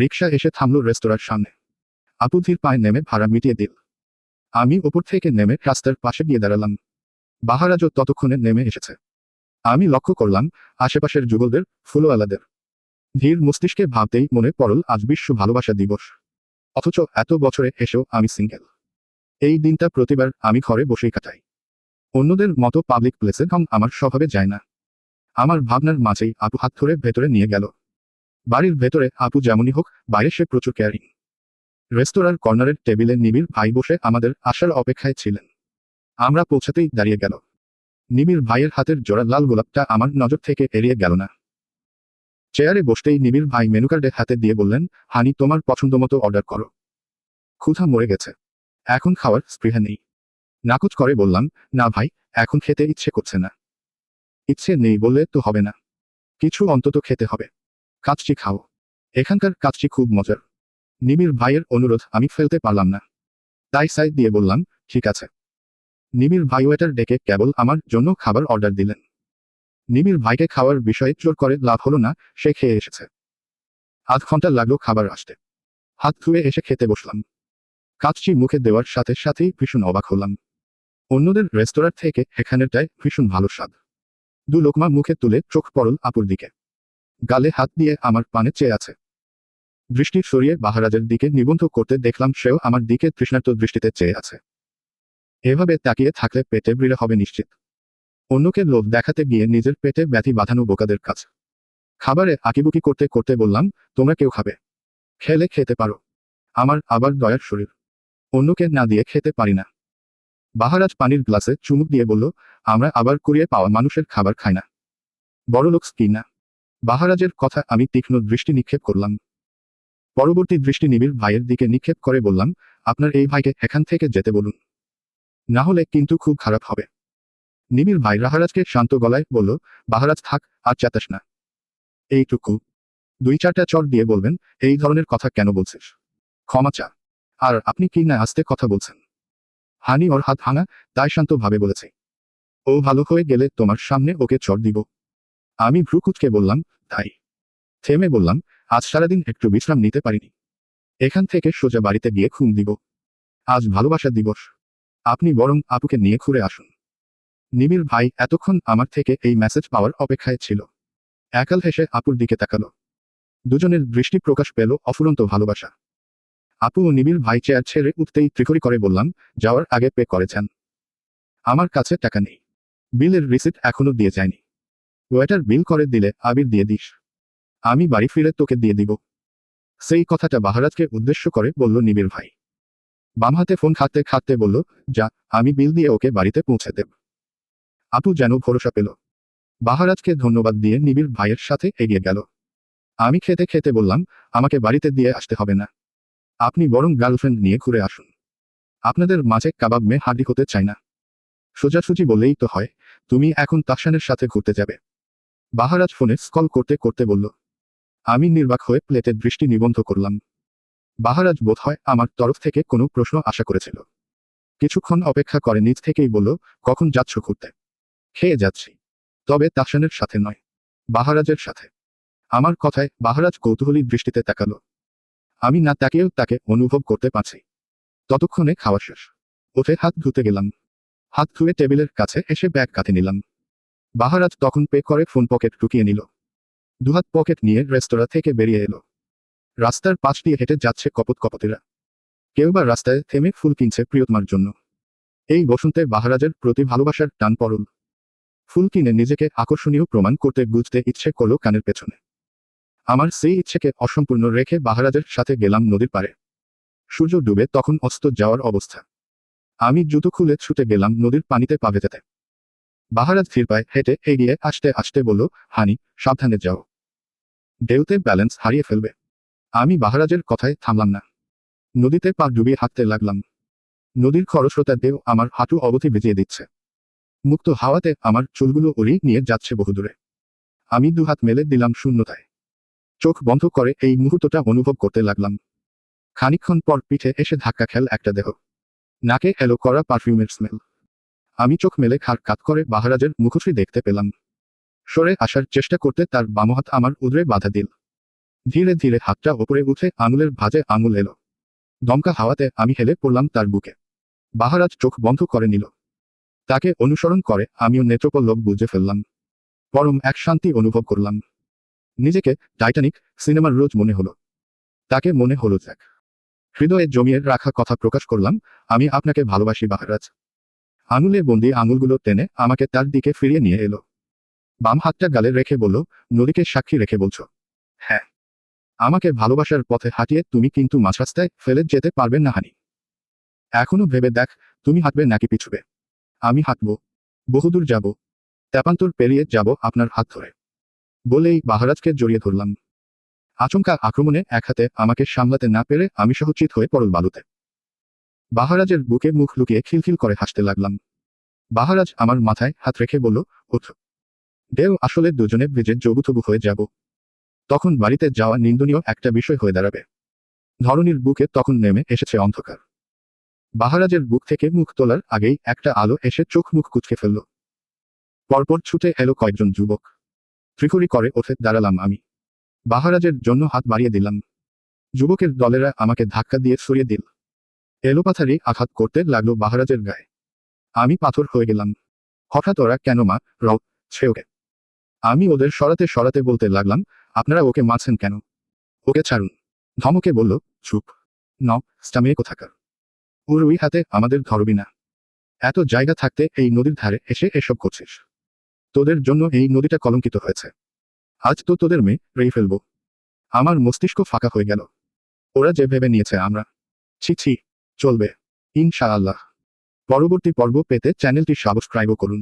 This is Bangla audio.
রিক্সা এসে থামলো রেস্তোরাঁর সামনে। আপু ধীর পায়ে নেমে ভাড়া মিটিয়ে দিল। আমি ওপর থেকে নেমে রাস্তার পাশে গিয়ে দাঁড়ালাম। বাহারাজও ততক্ষণে নেমে এসেছে। আমি লক্ষ্য করলাম আশেপাশের যুগলদের, ফুলওয়ালাদের। ধীর মস্তিষ্কে ভাবতেই মনে পড়ল, আজ বিশ্ব ভালোবাসা দিবস। অথচ এত বছরে এসেও আমি সিঙ্গেল। এই দিনটা প্রতিবার আমি ঘরে বসেই কাটাই। অন্যদের মতো পাবলিক প্লেসে কম আমার স্বভাবে যায় না। আমার ভাবনার মাঝেই আপু হাত ধরে ভেতরে নিয়ে গেল। বাড়ির ভেতরে আপু যেমনই হোক, বাইরে সে প্রচুর ক্যারিং রেস্তোরাঁর কর্নারের টেবিলে নিবিড় ভাই বসে আমাদের আসার অপেক্ষায় ছিলেন। আমরা পৌঁছাতেই দাঁড়িয়ে গেল। নিবিড় ভাইয়ের হাতের জোড়া লাল গোলাপটা আমার নজর থেকে এড়িয়ে গেল না। চেয়ারে বসতেই নিবিড় ভাই মেনু কার্ডে হাতে দিয়ে বললেন, হানি, তোমার পছন্দ মতো অর্ডার করো। ক্ষুধা মরে গেছে। এখন খাওয়ার স্পৃহা নেই। নাকচ করে বললাম, না ভাই, এখন খেতে ইচ্ছে করছে না। ইচ্ছে নেই বললে তো হবে না। কিছু অন্তত খেতে হবে। কাচ্চি খাও। এখানকার কাচ্চি খুব মজার। নিবিড় ভাইয়ের অনুরোধ আমি ফেলতে পারলাম না। তাই সাইড দিয়ে বললাম, ঠিক আছে। নিবিড় ভাই ওয়েটার ডেকে কেবল আমার জন্য খাবার অর্ডার দিলেন। নিবিড় ভাইকে খাওয়ার বিষয়ে জোর করে লাভ হলো না, সে খেয়ে এসেছে। আধ ঘণ্টা লাগল খাবার আসতে। হাত ধুয়ে এসে খেতে বসলাম। কাচ্চি মুখে দেওয়ার সাথে সাথেই ভীষণ অবাক হলাম। অন্যদের রেস্তোরাঁ থেকে এখানেরটায় ভীষণ ভালো স্বাদ। দু লোকমা মুখে তুলে চোখ পড়ল আপুর দিকে। গালে হাত দিয়ে আমার পানে চেয়ে আছে। দৃষ্টি সরিয়ে বাহারাজের দিকে নিবন্ধ করতে দেখলাম সেও আমার দিকে তৃষ্ণার্ত দৃষ্টিতে চেয়ে আছে। এভাবে তাকিয়ে থাকলে পেটে বৃড়ে হবে নিশ্চিত। অন্যকে লোভ দেখাতে গিয়ে নিজের পেটে ব্যথি বাঁধানো বোকাদের কাজ। খাবারে আকিবুকি করতে করতে বললাম, তোমরা কেউ খাবে? খেলে খেতে পারো। আমার আবার দয়ার শরীর। অন্যকে না দিয়ে খেতে পারি না। বাহারাজ পানির গ্লাসে চুমুক দিয়ে বলল, আমরা আবার কুড়িয়ে পাওয়া মানুষের খাবার খাই না। বড়লোক কি না। বাহারাজের কথা আমি তীক্ষ্ণ দৃষ্টি নিক্ষেপ করলাম। পরবর্তী দৃষ্টি নিবিড় ভাইয়ের দিকে নিক্ষেপ করে বললাম, আপনার এই ভাইকে এখান থেকে যেতে বলুন। না হলে কিন্তু খুব খারাপ হবে। নিবিড় ভাই রাহারাজকে শান্ত গলায় বলল, বাহারাজ থাক, আর চাতাস না। এইটুকু। দুই চারটা চট দিয়ে বলবেন, এই ধরনের কথা কেন বলছিস? ক্ষমা চা। আর আপনি কি না আস্তে কথা বলছেন? হানি ওর হাত ভাঙা, তাই শান্তভাবে বলেছে। ও ভালো হয়ে গেলে তোমার সামনে ওকে চট দিব। আমি ভ্রুকুচকে বললাম তাই। থেমে বললাম, আজ সারাদিন একটু বিশ্রাম নিতে পারিনি। এখান থেকে সোজা বাড়িতে গিয়ে ঘুম দিব। আজ ভালোবাসা দিবস। আপনি বরং আপুকে নিয়ে ঘুরে আসুন। নিবিড় ভাই এতক্ষণ আমার থেকে এই মেসেজ পাওয়ার অপেক্ষায় ছিল। একাল হেসে আপুর দিকে তাকালো। দুজনের দৃষ্টি প্রকাশ পেল অফুরন্ত ভালোবাসা। আপু ও নিবিড় ভাই চেয়ার ছেড়ে উঠতেই ত্রিকরি করে বললাম, যাওয়ার আগে পে করেছেন। আমার কাছে টাকা নেই। বিলের রিসিট এখনও দিয়ে যায়নি। ওয়েটার বিল করে দিলে আবির দিয়ে দিস। আমি বাড়ি ফিরে তোকে দিয়ে দিব। সেই কথাটা বাহারাজকে উদ্দেশ্য করে বলল নিবিড় ভাই। বাম হাতে ফোন খাটতে খাটতে বলল, যা, আমি বিল দিয়ে ওকে বাড়িতে পৌঁছে দেব। আপু যেন ভরসা পেল। বাহারাজকে ধন্যবাদ দিয়ে নিবিড় ভাইয়ের সাথে এগিয়ে গেল। আমি খেতে খেতে বললাম, আমাকে বাড়িতে দিয়ে আসতে হবে না। আপনি বরং গার্লফ্রেন্ড নিয়ে ঘুরে আসুন। আপনাদের মাঝে কাবাব মে হাডি হতে চাই না। সোজাসুজি বললেই তো হয়, তুমি এখন তাসানের সাথে ঘুরতে যাবে। বাহারাজ ফোনে স্কল করতে করতে বলল, আমি নির্বাক হয়ে প্লেটে দৃষ্টি নিবন্ধ করলাম। বাহারাজ বোধ হয় আমার তরফ থেকে কোনো প্রশ্ন আশা করেছিল। কিছুক্ষণ অপেক্ষা করে নিজ থেকেই বলল, কখন যাচ্ছ ঘুরতে? খেয়ে যাচ্ছি। তবে তাসানের সাথে নয়, বাহারাজের সাথে। আমার কথায় বাহারাজ কৌতূহলী দৃষ্টিতে তাকালো। আমি না তাকেও তাকে অনুভব করতে পারছি। ততক্ষণে খাওয়া শেষ। ওঠে হাত ধুতে গেলাম। হাত ধুয়ে টেবিলের কাছে এসে ব্যাগ কাঁধে নিলাম। বাহারাজ তখন পে করে ফোন পকেট ঢুকিয়ে নিল। দুহাত পকেট নিয়ে রেস্তোরাঁ থেকে বেরিয়ে এলো। রাস্তার পাশ দিয়ে হেঁটে যাচ্ছে কপত কপতেরা। কেউ বা রাস্তায় থেমে ফুল কিনছে প্রিয়তমার জন্য। এই বসন্তে বাহারাজের প্রতি ভালোবাসার টান পরল। ফুল কিনে নিজেকে আকর্ষণীয় প্রমাণ করতে গুজতে ইচ্ছে করল কানের পেছনে। আমার সেই ইচ্ছেকে অসম্পূর্ণ রেখে বাহারাজের সাথে গেলাম নদীর পারে সূর্য ডুবে তখন অস্ত যাওয়ার অবস্থা। আমি জুতো খুলে ছুটে গেলাম নদীর পানিতে পা ভেজাতে। বাহারাজ ধীর পায়ে হেঁটে এগিয়ে আসতে আসতে বলল, হানি, সাবধানে যাও। ঢেউতে ব্যালেন্স হারিয়ে ফেলবে। আমি বাহারাজের কথায় থামলাম না। নদীতে পা ডুবিয়ে হাঁটতে লাগলাম। নদীর খরস্রোতা ঢেউ আমার হাঁটু অবধি ভিজিয়ে দিচ্ছে। মুক্ত হাওয়াতে আমার চুলগুলো উড়িয়ে নিয়ে যাচ্ছে বহুদূরে। আমি দুহাত মেলে দিলাম শূন্যতায়। চোখ বন্ধ করে এই মুহূর্তটা অনুভব করতে লাগলাম। খানিকক্ষণ পর পিঠে এসে ধাক্কা খেল একটা দেহ। নাকে এলো করা পারফিউমের স্মেল। আমি চোখ মেলে খার কাত করে বাহারাজের মুখোশই দেখতে পেলাম। সরে আসার চেষ্টা করতে তার বামহাত আমার উদরে বাধা দিল। ধীরে ধীরে হাতটা ওপরে উঠে আঙুলের ভাঁজে আঙুল এলো। দমকা হাওয়াতে আমি হেলে পড়লাম তার বুকে। বাহারাজ চোখ বন্ধ করে নিল। তাকে অনুসরণ করে আমিও নেত্রপল্লব বুঝে ফেললাম। পরম এক শান্তি অনুভব করলাম। নিজেকে টাইটানিক সিনেমার রোজ মনে হলো। তাকে মনে হলো জ্যাক হৃদয়ে জমিয়ে রাখা কথা প্রকাশ করলাম, আমি আপনাকে ভালোবাসি বাহারাজ। আঙুলে বন্দি আঙুলগুলো টেনে আমাকে তার দিকে ফিরিয়ে নিয়ে এলো। বাম হাতটা গালে রেখে বলল, নদীকে সাক্ষী রেখে বলছ? হ্যাঁ। আমাকে ভালোবাসার পথে হাঁটিয়ে তুমি কিন্তু মাঝ রাস্তায় ফেলে যেতে পারবেন না, হানি। এখনও ভেবে দেখ, তুমি হাঁটবে নাকি পিছুবে? আমি হাঁটবো। বহুদূর যাব। তেপান্তর পেরিয়ে যাব আপনার হাত ধরে। বলেই বাহারাজকে জড়িয়ে ধরলাম। আচমকা আক্রমণে এক হাতে আমাকে সামলাতে না পেরে আমি সহচিত হয়ে পড়ল বালুতে। বাহারাজের বুকে মুখ লুকিয়ে খিলখিল করে হাসতে লাগলাম। বাহারাজ আমার মাথায় হাত রেখে বলল, ওঠ। দেও, আসলে দুজনে ভিজে জবুথবু হয়ে যাব। তখন বাড়িতে যাওয়া নিন্দনীয় একটা বিষয় হয়ে দাঁড়াবে। ধরনীর বুকে তখন নেমে এসেছে অন্ধকার। বাহারাজের বুক থেকে মুখ তোলার আগেই একটা আলো এসে চোখ মুখ কুচকে ফেলল। পরপর ছুটে এলো কয়েকজন যুবক। ত্রিকুরি করে ওঠে, দাঁড়ালাম আমি। বাহারাজের জন্য হাত বাড়িয়ে দিলাম। যুবকের দলেরা আমাকে ধাক্কা দিয়ে সরিয়ে দিল। এলোপাথারি আঘাত করতে লাগল বাহারাজের গায়ে। আমি পাথর হয়ে গেলাম। হঠাৎ ওরা, কেন মা? রও ছে ওকে। আমি ওদের সরাতে সরাতে বলতে লাগলাম, আপনারা ওকে মারছেন কেন? ওকে ছাড়ুন। ধমকে বলল, চুপ। ন স্টামিয়ে কোথাকার। ওর ওই হাতে আমাদের ধরবি না। এত জায়গা থাকতে এই নদীর ধারে এসে এসব করছিস। তোদের জন্য এই নদীটা কলঙ্কিত হয়েছে। আজ তো তোদের মেয়ে রেই ফেলব। আমার মস্তিষ্ক ফাঁকা হয়ে গেল। ওরা যে ভেবে নিয়েছে আমরা। ছি ছি। চলবে ইনশাআল্লাহ। পরবর্তী পর্ব পেতে চ্যানেলটি সাবস্ক্রাইবও করুন।